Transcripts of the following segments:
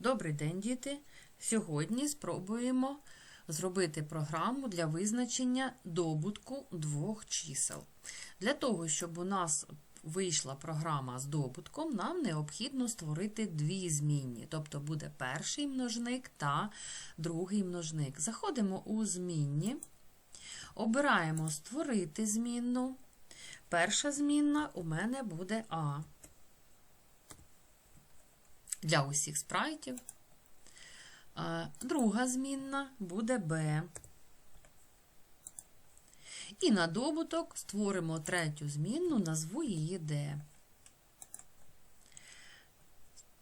Добрий день, діти! Сьогодні спробуємо зробити програму для визначення добутку двох чисел. Для того, щоб у нас вийшла програма з добутком, нам необхідно створити дві змінні, тобто буде перший множник та другий множник. Заходимо у змінні, обираємо Створити змінну. Перша змінна у мене буде А для усіх спрайтів. Друга змінна буде b. І на добуток створимо третю змінну, назву її d.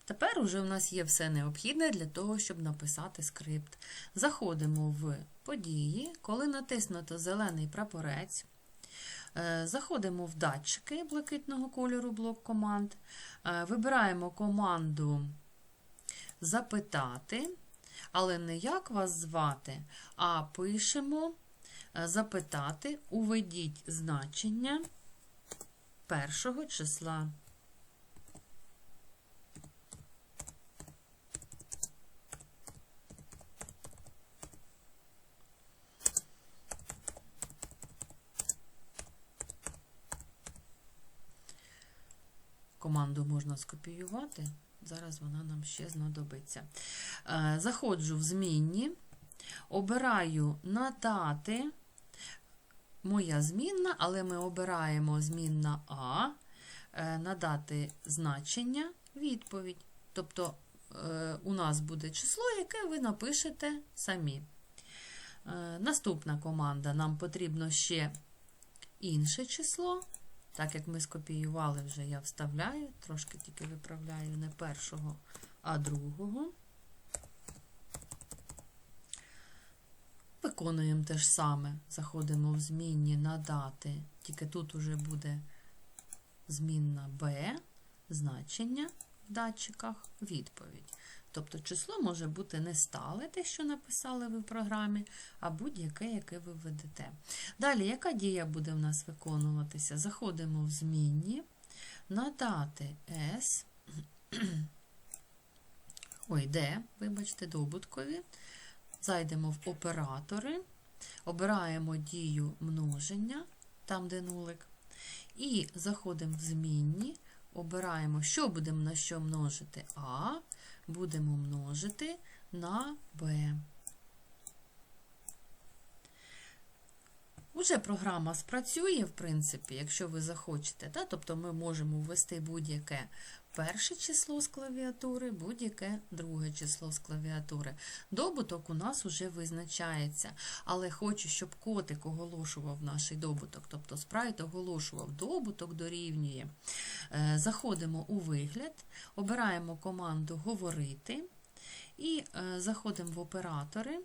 Тепер уже у нас є все необхідне для того, щоб написати скрипт. Заходимо в події, коли натиснуто зелений прапорець. Заходимо в датчики блакитного кольору блок команд. Вибираємо команду Запитати, але не як вас звати, а пишемо запитати, уведіть значення першого числа. Команду можна скопіювати, зараз вона нам ще знадобиться. Заходжу в змінні, обираю надати моя змінна, але ми обираємо змінна А, надати значення, відповідь. Тобто у нас буде число, яке ви напишете самі. Наступна команда нам потрібно ще інше число. Так як ми скопіювали вже, я вставляю, трошки тільки виправляю не першого, а другого. Виконуємо те ж саме, заходимо в змінні надати, тільки тут уже буде змінна B, значення датчиках, відповідь. Тобто число може бути не стале, те, що написали ви в програмі, а будь-яке, яке ви введете. Далі, яка дія буде в нас виконуватися? Заходимо в змінні, надати S, ой, D, вибачте, добуткові. Зайдемо в оператори, обираємо дію множення, там де нулик, і заходимо в змінні, обираємо, що будемо на що множити А, будемо множити на b. Уже програма спрацює, в принципі, якщо ви захочете. Да? Тобто ми можемо ввести будь-яке перше число з клавіатури, будь-яке друге число з клавіатури. Добуток у нас вже визначається. Але хочу, щоб котик оголошував наш добуток, тобто спрайт оголошував добуток дорівнює. Заходимо у вигляд, обираємо команду Говорити і заходимо в оператори,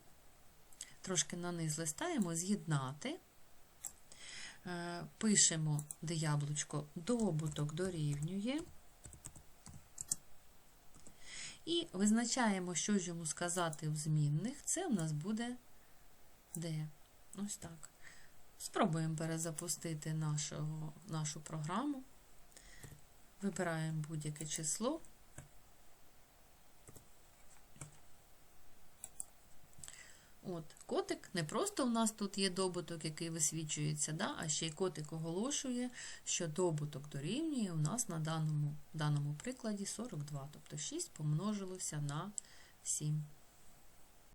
трошки на низ листаємо, з'єднати. Пишемо де яблучко добуток дорівнює. І визначаємо, що ж йому сказати в змінних. Це у нас буде D. Ось так. Спробуємо перезапустити нашу, нашу програму. Вибираємо будь-яке число. От, Котик не просто у нас тут є добуток, який висвічується, да, а ще й котик оголошує, що добуток дорівнює у нас на даному, даному прикладі 42, тобто 6 помножилося на 7.